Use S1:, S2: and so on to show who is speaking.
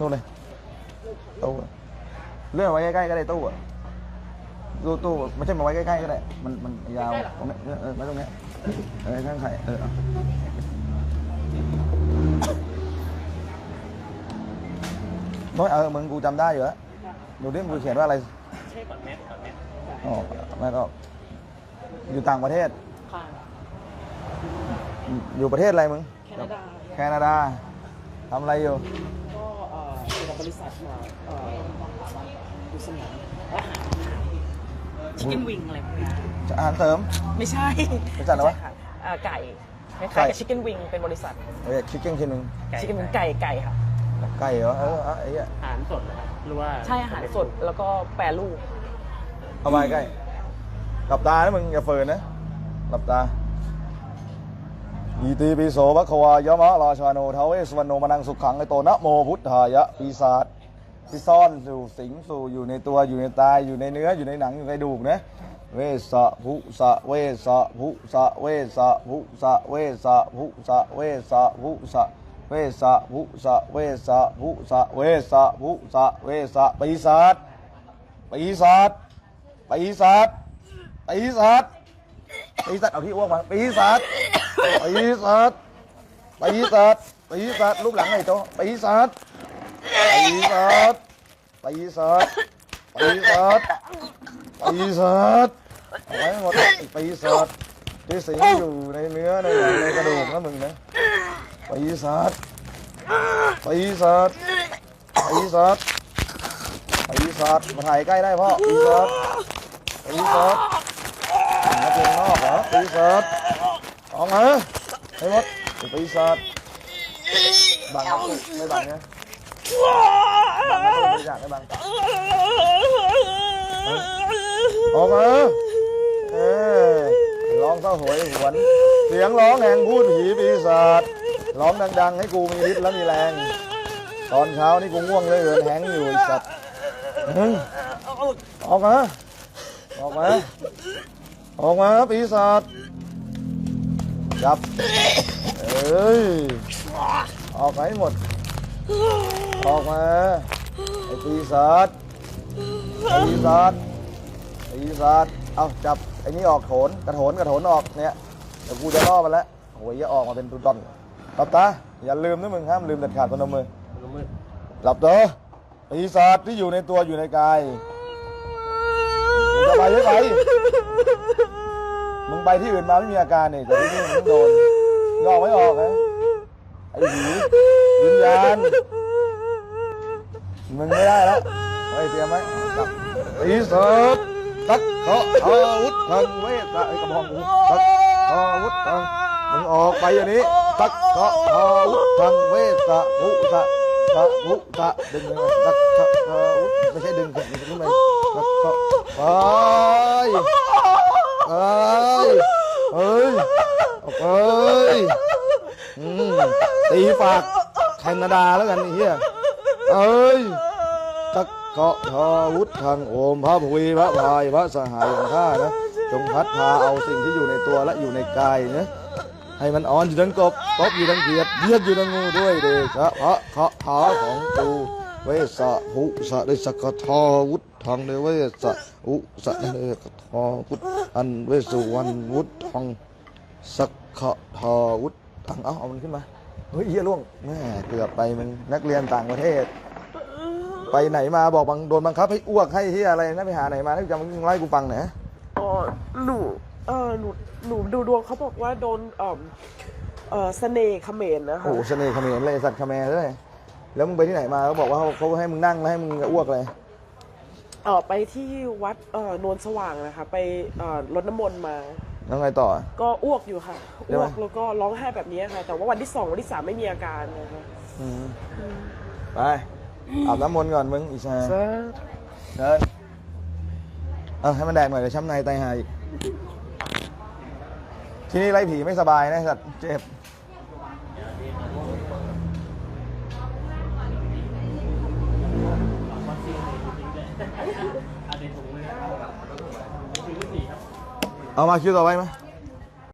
S1: ตู้เลยตู้อะเลื่อนไว้ใกล้ๆก็ได้ตู้อะตู้ตู้ไม่ใช่มาไว้ใกล้ๆก็ได้ มันมันยาวตรงนี้เออไว้ตรงเนี้ยเออข้างไข่เออเอาน้อยเออมึงกูจำได้อยู่แล้วดูดิมึงเขียนว่าอะไร
S2: ใช่ก่อนแมสก่อนแมส
S1: อ๋อแม่ก็อยู่ต่างประเทศ
S2: ค่ะ
S1: อยู่ประเทศอะไรมึง
S2: แคนาดา
S1: แคนาดาทำอะไรอยู่
S2: บบริษัทมาเอ่อดูสมองอาหารชิคเก้นวิงอะไรพวกนี้
S1: อาหารเสริม
S2: ไม่ใช่
S1: บริษัทอะไรวะ
S2: ม่ใช่ค่เอ่อไก่ค
S1: ไก่
S2: ล้ายๆกับชิคเก้นวิงเป็นบริษัท
S1: เอ้ยชิคเก้นคินึง
S2: ชิคเก้นวิงไก่ไก่ค่ะ
S1: ไก่เหรอเออเอาไอ้เหี้ย
S3: อาหารสดนะครับหรือว่า
S2: ใช่อาหารสดแล้วก็แปรรูป
S1: เอาไปใกล้หลับตานะมึงอย่าเฟินนะหลับตา อีตีปิโสภควายมะราชาโนทวเวสวรรณโนมนังสุขังไอโตนะโมพุทธายะปีศาจที่ซ่อนสู่สิงสู่อยู่ในตัวอยู่ในตายอยู่ในเนื้ออยู่ในหนังอยู่ในกระดูกนะเวสะภุสะเวสะภุสะเวสะภุสะเวสะภุสะเวสะภุสะเวสะภุสะเวสะภุสะเวสะภุสะเวสะปีศาจปีศาจปีศาจปีศาจปีศาจเอาที่อ้วกมาปีศาจ ตีสัตว์ตีสัตว์ตีสัตว์รูปหลังไอ้โตตีสัตว์ตีสัตว์ตีสัตว์ตีสัตว์ตีสัตว์เอาไว้หมดตีสัตว์ที่สิงอยู่ในเนื้อในหนังในกระดูกนะมึงนะตีสัตว์ตีสัตว์ตีสัตว์ตีสัตมาถ่ายใกล้ได้พ่อตีสัตว์ตีสัตว์นักเรียนนอกเหรอตีสัต ออกมาให้หมดไปีศาจบังไม่บังนะบังไม่อยากให้บังออกมาเออร้องเศร้าหวยหวน เสียงร้องแห่งพูดผีปีศาจร้องดัง ๆ ให้กูมีฤทธิ์และมีแรง ตอนเช้านี่กูง่วงเลยเหินแหงอยู่สัตว์ออกมาออกมาออกมาปีศาจ จับ เอ้ย ออกมาให้หมด ออกมา ไอ้ปีศาจปีศาจปีศาจเอาจับไอ้นี่ออกโถนกระโถนกระโถนออกเนี่ยเดี๋ยวกูจะล่อมันแล้วโอ้ยอย่าออกมาเป็นตุนตอนหลับตา อย่าลืมนะมึงห้ามลืมเด็ดขาดพนมมือ
S3: พนมือ
S1: หลับตาปีศาจที่อยู่ในตัวอยู่ในกายจะไปไป มึงไปที่อื่นมาไม่มีอาการเนี่ยแต่ที่นี่มึงโดนยอกไม่ออกนะไอ้ผีวิญญาณมึงไม่ได้แล้วไอ้เตรียมไหมจับปีศาจตักเขาอาวุธทางเวทไอ้กระบอกกูตักอาวุธทางมึงออกไปอย่างนี้ตักเขาอาวุธทางเวทะภุสะตะภุสะดึงยตักเขาอาวุธไม่ใช่ดึงขึ้นขึ้นไปตักเขาไปเอ้ย เอ้ยอืมตีฝากแคนาดาแล้วกันไอ้เหี้ยเอ้ยตักเกาะทอวุธทางโอมพระภวีพระพายพระสหายของข้านะจงพัดพาเอาสิ่งที่อยู่ในตัวและอยู่ในกายนะให้มันอ่อนอยู่ทั้งกบกบอยู่ทั้งเขียดเยียดอยู่ทั้งงูด้วยเดชะพระขะขาของกูเวสะหุสะได้สกทอวุธทางเดเวสะอุสะเดกทอวุธอันเวสุวรรณวุธทาง สักขะทอวุธทางเอาเอามันขึ้นมาเฮ้ยเหี้ยล่วงแม่เกือบไปมึงนักเรียนต่างประเทศ ไปไหนมาบอกบังโดนบังคับให้อ้วกให้ที่อะไรนะไปหาไหนมาให้จำมึงเล่าให้กูฟังหน่อยนะ
S2: อ๋อหนูเออหนูหนูดูดวงเขาบอกว่าโดนเอ่อเออเสน่ห์เขมรนะคะ
S1: โอ้โหเสน่ห์เขมรเลยสัตว์เขมรเลยแล้วมึงไปที่ไหนมาเขาบอกว่าเขาเขาให้มึงนั่งแล้วให้มึงอ้วกเลย
S2: เออไปที่วัดเออนวลสว่างนะคะ ไปเออรดน้ำมนต์มา
S1: แล้วไงต่อ
S2: ก็อ้วกอยู่ค่ะ
S1: ใช่ไหม
S2: อ้วกแล้วก็ร้องไห้แบบนี้ค่ะ แต่ว่าวันที่สองวันที่สามไม่มีอาการนะคะ
S1: อืมไปอาบน้ำมนต์ก่อนมึงอีชาเดินเอาให้มันแดกหน่อยเดี๋ยวช้ำในไตหายอีกที่นี่ไล่ผีไม่สบายนะสัตว์เจ็บ 好吧 masih.